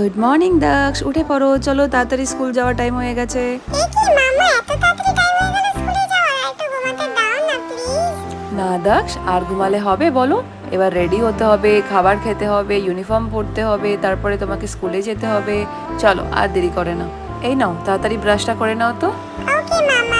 Good morning দক্ষ উঠে পড়ো। চলো তাড়াতাড়ি স্কুল যাওয়ার টাইম হয়ে গেছে। না দক্ষ আর ঘুমালে হবে বলো? এবার রেডি হতে হবে খাবার খেতে হবে ইউনিফর্ম পরতে হবে তারপরে তোমাকে স্কুলে যেতে হবে। চলো আর দেরি করে না। এই নাও তাড়াতাড়ি ব্রাশটা করে নাও তো। ওকে মামা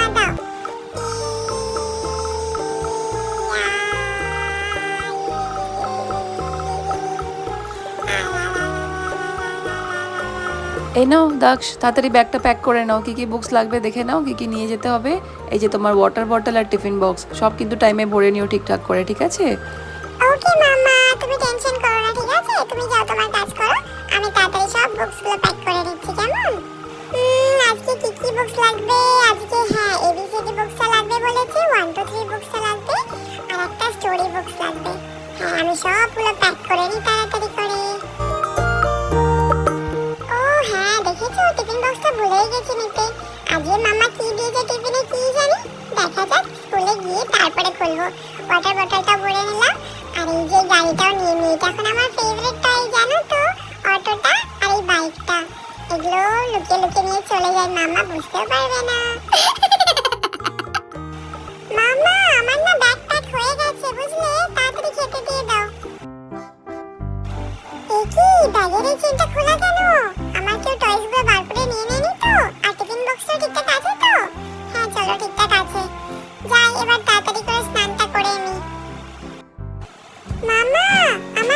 এই নাও দক্ষ তাড়াতাড়ি ব্যাগটা প্যাক করে নাও। কি কি বুকস লাগবে দেখে নাও, কি কি নিয়ে যেতে হবে। এই যে তোমার ওয়াটার বটল আর টিফিন বক্স সব কিন্তু টাইমে ভরে নিও ঠিকঠাক করে, ঠিক আছে? ওকে মামা তুমি টেনশন করো না, ঠিক আছে? তুমি যাও, তোমার কাজ করো। আমি তাড়াতাড়ি সব বুকসগুলো প্যাক করে দিচ্ছি, কেমন? আজকে কি কি বুকস লাগবে? আজকে হ্যাঁ এবিসিডি বুকসটা লাগবে বলেছে ওয়ান টু থ্রি বুকসটা লাগবে, আর একটা স্টোরি বুকস লাগবে। হ্যাঁ আমি সবগুলো প্যাক করে নিই তাড়াতাড়ি বক্সটা ভুলেই গেছি নিতে। আজকে মামা কি দিয়েছে টিফিনে কি জানি? দেখা যাক, স্কুলে গিয়ে তারপরে খুলবো। ওয়াটার ভরে নিলাম, আর এই যে গাড়িটাও নিয়ে এখন আমার জানো তো? অটোটা আর এই বাইকটা এগুলো লুকিয়ে লুকিয়ে নিয়ে চলে যায় মামা, বুঝতেও পারবে না। মামা, আমার না হয়ে গেছে, বুঝলে? তাড়াতাড়ি খেতে দিয়ে দাও। এ কি ব্যাগের এই চেনটা খোলা কেন?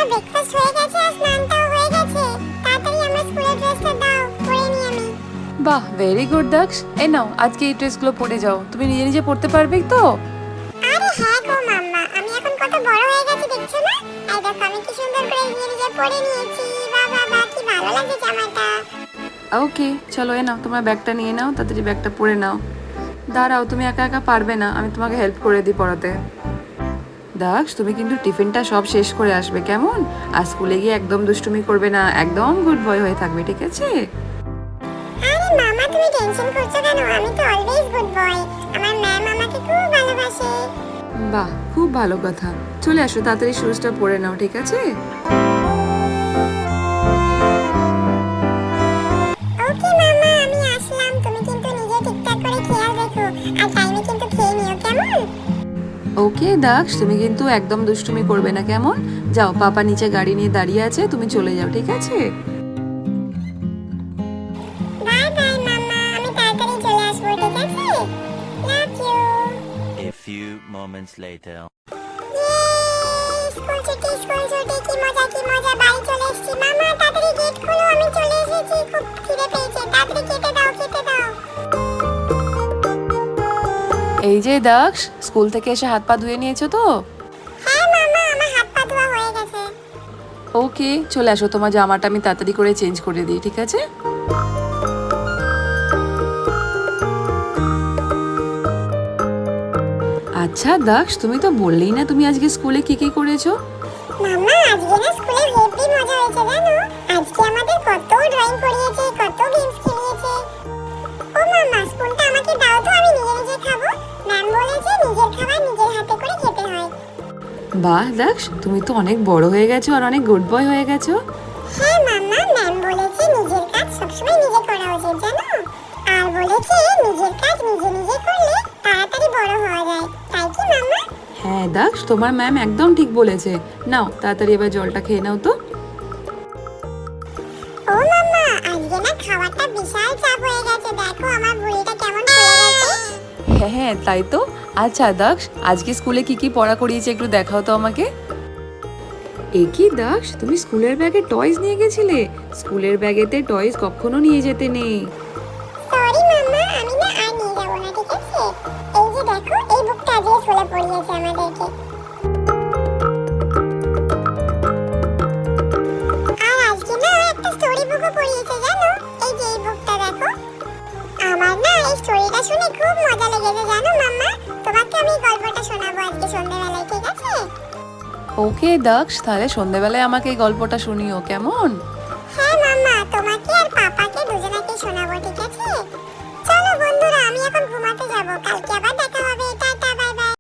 আমার ব্রেকফাস্ট হয়ে গেছে আর স্নানটাও হয়ে গেছে। তাড়াতাড়ি আমার স্কুলের ড্রেসটা দাও পরে নি আমি। বাহ ভেরি গুড দক্ষ। এই নাও আজকে এই ড্রেসগুলো পরে যাও। তুমি নিজে নিজে পড়তে পারবে তো? আরে হ্যাঁ গো মাম্মা আমি এখন কত বড় হয়ে গেছি দেখছ না? এই দেখো আমি কি সুন্দর করে নিজে নিজে পরে নিয়েছি। কি ভালো লাগছে জামাটা। ওকে চলো এ নাও তোমার ব্যাগটা নিয়ে নাও তাড়াতাড়ি ব্যাগটা পরে নাও। দাঁড়াও তুমি একা একা পারবে না আমি তোমাকে হেল্প করে দিই পড়াতে। দাক্ষ তুমি কিন্তু টিফিনটা সব শেষ করে আসবে কেমন? আর স্কুলে গিয়ে একদম দুষ্টুমি করবে না একদম গুড বয় হয়ে থাকবে ঠিক আছে? আরে মামা তুমি টেনশন করছ কেন? আমি তো অলওয়েজ গুড বয় আমার ম্যাম আমাকে খুব ভালোবাসে। বাহ খুব ভালো কথা। চলে আসো তাড়াতাড়ি শুজটা পরে নাও ঠিক আছে? ওকে দাক্ষ তুমি কিন্তু একদম দুষ্টুমি করবে না কেমন? যাও পাপা নিচে গাড়ি নিয়ে দাঁড়িয়ে আছে তুমি চলে যাও ঠিক আছে? বাই বাই মামা আমি তাড়াতাড়ি চলে আসব ঠিক আছে? Love you A few moments later. School ছুটি স্কুল ছুটি কি মজা কি মজা বাড়ি চলে এসেছি। মামা তাড়াতাড়ি গেট খোলো আমি চলে এসেছি খুব খিদে পেয়েছে তাড়াতাড়ি খেতে দাও খেতে দাও। এই যে দাক্ষ স্কুল থেকে এসে হাত পা ধুয়ে নিয়েছো তো? হ্যাঁ মামা আমার হাত পা ধোয়া হয়ে গেছে। ওকে চলে আসো তোমার জামাটা আমি তাড়াতাড়ি করে চেঞ্জ করে দিই ঠিক আছে? আচ্ছা দাক্ষ তুমি তো বললেই না তুমি আজকে স্কুলে কি কি করেছ? মামা আজকে না স্কুলে হেভি মজা হয়েছে জানো? আজকে আমাদের কত ড্রয়িং করিয়েছে বাহ দাক্ষ তুমি তো অনেক বড় হয়ে গেছো আর অনেক গুড বয় হয়ে গেছো। হ্যাঁ মামা ম্যাম বলেছে নিজের কাজ সবসময় নিজে করা উচিত জানো? আর বলেছে নিজের কাজ নিজে নিজে করলে তাড়াতাড়ি বড় হওয়া যায়। তাই কি মামা হ্যাঁ দাক্ষ তোমার ম্যাম একদম ঠিক বলেছে। নাও তাড়াতাড়ি এবার জলটা খেয়ে নাও তো। ও মামা আজকে না খাবারটা বিশাল চাপ হয়ে গেছে দেখো আমার হ্যাঁ হ্যাঁ তাই তো। আচ্ছা দাক্ষ আজকে স্কুলে কি কি পড়া করিয়েছে একটু দেখাও তো আমাকে। একই দাক্ষ তুমি স্কুলের ব্যাগে টয়স নিয়ে গেছিলে। স্কুলের ব্যাগেতে টয়স কখনো নিয়ে যেতে নেই। ওকে দক্ষ তাহলে সন্ধেবেলায় আমাকে এই গল্পটা শুনিও, কেমন? হ্যাঁ মাম্মা, তোমাকে আর পাপাকে দুজনাকে শোনাবো, ঠিক আছে? চলো বন্ধুরা, আমি এখন ঘুমাতে যাব, কালকে আবার দেখা হবে।